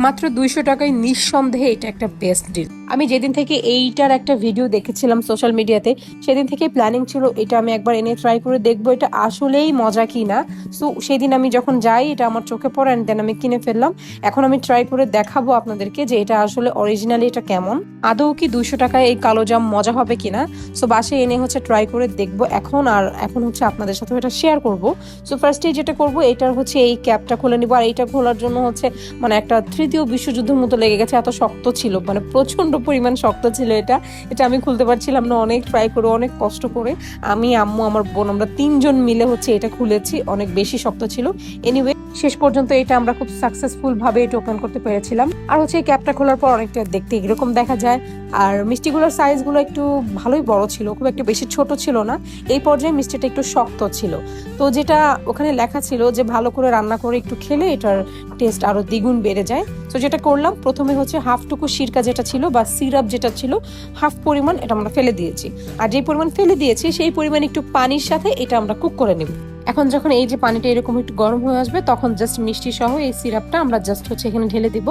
মাত্র দুইশো টাকায় নিঃসন্দেহে এটা একটা বেস্ট ডিল আমি যেদিন থেকে এইটার একটা ভিডিও দেখেছিলাম সোশ্যাল মিডিয়াতে সেদিন থেকে প্ল্যানিং ছিল এটা আমি একবার এনে ট্রাই করে দেখব এটা আসলেই মজা কি না। সো সেদিন আমি যখন যাই, এটা আমার চোখে পড়ে অ্যান্ড দেন আমি কিনে ফেললাম। এখন আমি ট্রাই করে দেখাবো আপনাদেরকে যে এটা আসলে অরিজিনালি এটা কেমন। আদৌ কি দুইশো টাকায় এই কালো জাম মজা হবে কিনা সো বাসে এনে হচ্ছে ট্রাই করে দেখব এখন আর এখন হচ্ছে আপনাদের সাথে এটা শেয়ার করব। সো ফার্স্টে যেটা করব, এটার হচ্ছে এই ক্যাপটা খুলে নিবো। আর এইটা খোলার জন্য হচ্ছে মানে একটা তৃতীয় বিশ্বযুদ্ধের মতো লেগে গেছে, এত শক্ত ছিল। মানে প্রচণ্ড পরিমাণ শক্ত ছিল এটা। এটা আমি খুলতে পারছিলাম না, অনেক ট্রাই করে, অনেক কষ্ট করে। আমি, আম্মু, আমার বোন, আমরা তিনজন মিলে হচ্ছে এটা খুলেছি, অনেক বেশি শক্ত ছিল। এনিওয়ে শেষ পর্যন্ত এটা আমরা খুব সাকসেসফুল ভাবে এটা ওপেন করতে পেরেছিলাম। আর হচ্ছে এই ক্যাপটা খোলার পর অনেকটা দেখতে এরকম দেখা যায়। আর মিষ্টিগুলোর সাইজগুলো একটু ভালোই বড় ছিল, খুব একটা বেশি ছোট ছিল না। এই পর্যায়ে মিষ্টিটা একটু শক্ত ছিল। তো যেটা ওখানে লেখা ছিল যে, ভালো করে রান্না করে একটু খেলে এটার টেস্ট আরও দ্বিগুণ বেড়ে যায়। তো যেটা করলাম, প্রথমে হচ্ছে হাফটুকু সিরকা যেটা ছিল বা সিরাপ যেটা ছিল হাফ পরিমাণ এটা আমরা ফেলে দিয়েছি। আর যে পরিমাণ ফেলে দিয়েছি, সেই পরিমাণ একটু পানির সাথে এটা আমরা কুক করে নেব। এখন যখন এই যে পানিটা এরকম একটু গরম হয়ে আসবে, তখন জাস্ট মিষ্টি সহ এই সিরাপটা আমরা জাস্ট হচ্ছে এখানে ঢেলে দিব।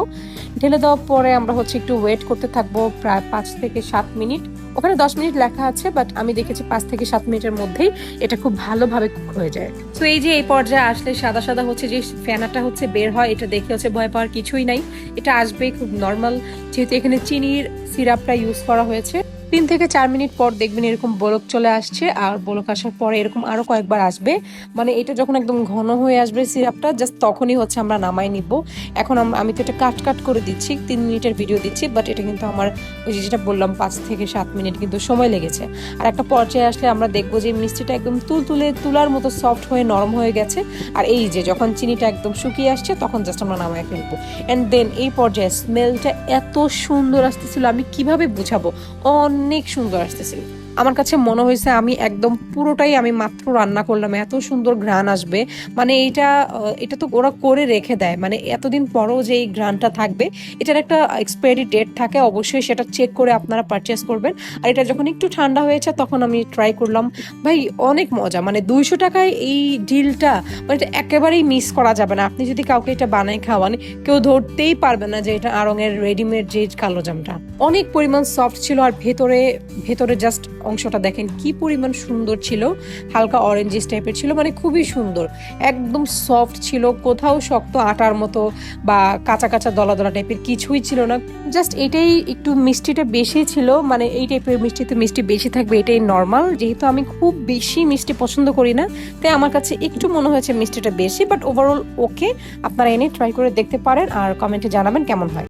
ঢেলে দেওয়ার পরে আমরা হচ্ছে একটু ওয়েট করতে থাকব প্রায় পাঁচ থেকে সাত মিনিট। ওখানে দশ মিনিট লেখা আছে বাট আমি দেখেছি পাঁচ থেকে সাত মিনিটের মধ্যেই এটা খুব ভালোভাবে কুক হয়ে যায়। তো এই যে এই পর্যায়ে আসলে সাদা সাদা হচ্ছে যে ফেনাটা হচ্ছে বের হয়, এটা দেখে হচ্ছে ভয় পাওয়ার কিছুই নাই। এটা আসবে খুব নর্মাল যেহেতু এখানে চিনির সিরাপটা ইউজ করা হয়েছে। তিন থেকে চার মিনিট পর দেখবেন এরকম বলক চলে আসছে, আর বলক আসার পরে এরকম আরও কয়েকবার আসবে। মানে এটা যখন একদম ঘন হয়ে আসবে সিরাপটা জাস্ট তখনই হচ্ছে আমরা নামাই নিব। এখন আমি তো এটা কাট কাট করে দিচ্ছি, তিন মিনিটের ভিডিও দিচ্ছি বাট এটা কিন্তু আমার ওই যেটা বললাম, পাঁচ থেকে সাত মিনিট কিন্তু সময় লেগেছে। আর একটা পর্যায়ে আসলে আমরা দেখব যে মিষ্টিটা একদম তুল তুলে তুলার মতো সফট হয়ে, নরম হয়ে গেছে। আর এই যে যখন চিনিটা একদম শুকিয়ে আসছে, তখন জাস্ট আমরা নামায় ফেলব। অ্যান্ড দেন এই পর্যায়ে স্মেলটা এত সুন্দর আসতেছিল, আমি কীভাবে বুঝাবো? অনেক সুন্দর আসতেছিল। আমার কাছে মনে হয়েছে আমি একদম পুরোটাই আমি মাত্র রান্না করলাম, এত সুন্দর ঘ্রাণ আসবে। মানে এটা এটা তো ওরা করে রেখে দেয়। মানে এতদিন পরও যে এই ঘ্রাণটা থাকবে, এটার একটা এক্সপায়ারি ডেট থাকে, অবশ্যই সেটা চেক করে আপনারা পারচেস করবেন। আর এটা যখন একটু ঠান্ডা হয়েছে, তখন আমি ট্রাই করলাম। ভাই, অনেক মজা। মানে দুইশো টাকায় এই ডিলটা মানে এটা একেবারেই মিস করা যাবে না। আপনি যদি কাউকে এটা বানায় খাওয়ান, কেউ ধরতেই পারবে না যে এটা আড়ঙের রেডিমেড যে কালো জামটা। অনেক পরিমাণ সফট ছিল আর ভেতরে ভেতরে জাস্ট অংশটা দেখেন কি পরিমাণ সুন্দর ছিল। হালকা অরেঞ্জিস টাইপের ছিল মানে খুবই সুন্দর। একদম সফট ছিল, কোথাও শক্ত আটার মতো বা কাঁচা কাঁচা দলা দলা টাইপের কিছুই ছিল না। জাস্ট এটাই একটু মিষ্টিটা বেশি ছিল মানে এই টাইপের মিষ্টিতে মিষ্টি বেশি থাকবে, এটাই নর্মাল যেহেতু আমি খুব বেশি মিষ্টি পছন্দ করি না, তাই আমার কাছে একটু মনে হয়েছে মিষ্টিটা বেশি বাট ওভারঅল ওকে আপনারা এনে ট্রাই করে দেখতে পারেন আর কমেন্টে জানাবেন কেমন হয়।